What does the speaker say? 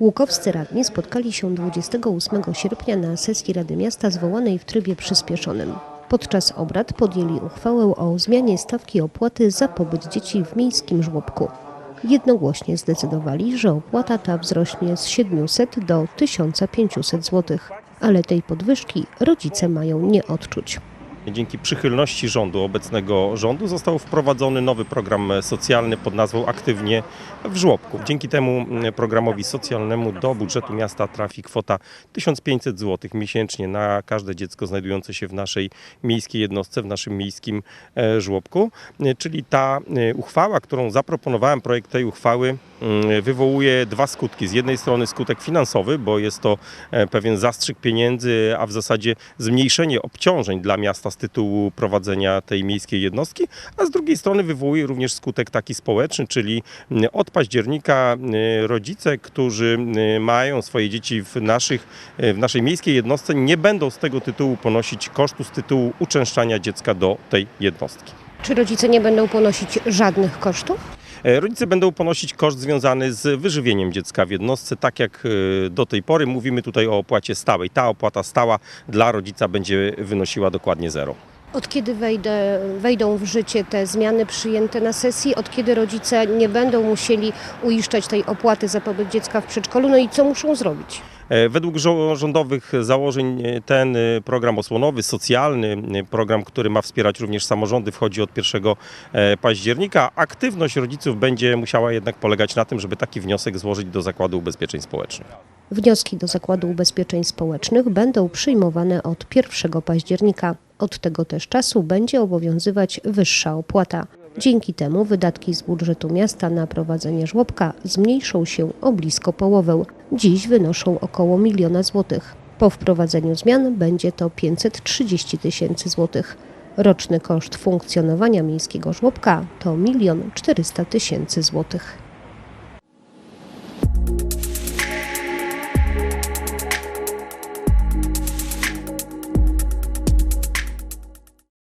Łukowscy radni spotkali się 28 sierpnia na sesji Rady Miasta zwołanej w trybie przyspieszonym. Podczas obrad podjęli uchwałę o zmianie stawki opłaty za pobyt dzieci w miejskim żłobku. Jednogłośnie zdecydowali, że opłata ta wzrośnie z 700 do 1500 zł, ale tej podwyżki rodzice mają nie odczuć. Dzięki przychylności rządu, obecnego rządu, został wprowadzony nowy program socjalny pod nazwą Aktywnie w żłobku. Dzięki temu mm, programowi socjalnemu do budżetu miasta trafi kwota 1500 zł miesięcznie na każde dziecko znajdujące się w naszej miejskiej jednostce, w naszym miejskim e, żłobku. E, Czyli ta e, uchwała, którą zaproponowałem, projekt tej uchwały wywołuje dwa skutki. Z jednej strony skutek finansowy, bo jest to e, pewien zastrzyk pieniędzy, a w zasadzie zmniejszenie obciążeń dla miasta z tytułu prowadzenia tej miejskiej jednostki, a z drugiej strony wywołuje również skutek taki społeczny, czyli mm, od października y, rodzice, którzy mają swoje dzieci w, naszych, y, w naszej miejskiej jednostce, nie będą z tego tytułu ponosić kosztu z tytułu uczęszczania dziecka do tej jednostki. Czy rodzice nie będą ponosić żadnych kosztów? E, Rodzice będą ponosić koszt związany z wyżywieniem dziecka w jednostce, tak jak e, do tej pory. Mówimy tutaj o opłacie stałej. Ta opłata stała dla rodzica będzie wynosiła dokładnie zero. Od kiedy wejdę, wejdą w życie te zmiany przyjęte na sesji? Od kiedy rodzice nie będą musieli uiszczać tej opłaty za pobyt dziecka w przedszkolu? No i co muszą zrobić? E, Według rządowych założeń e, ten e, program osłonowy, socjalny, program, który ma wspierać również samorządy, wchodzi od 1 e, października. Aktywność rodziców będzie musiała jednak polegać na tym, żeby taki wniosek złożyć do Zakładu Ubezpieczeń Społecznych. Wnioski do Zakładu Ubezpieczeń Społecznych będą przyjmowane od 1 października. Od tego też czasu będzie obowiązywać wyższa opłata. Dzięki temu wydatki z budżetu miasta na prowadzenie żłobka zmniejszą się o blisko połowę. Dziś wynoszą około miliona złotych. Po wprowadzeniu zmian będzie to 530 tysięcy złotych. Roczny koszt funkcjonowania miejskiego żłobka to milion 400 tysięcy złotych.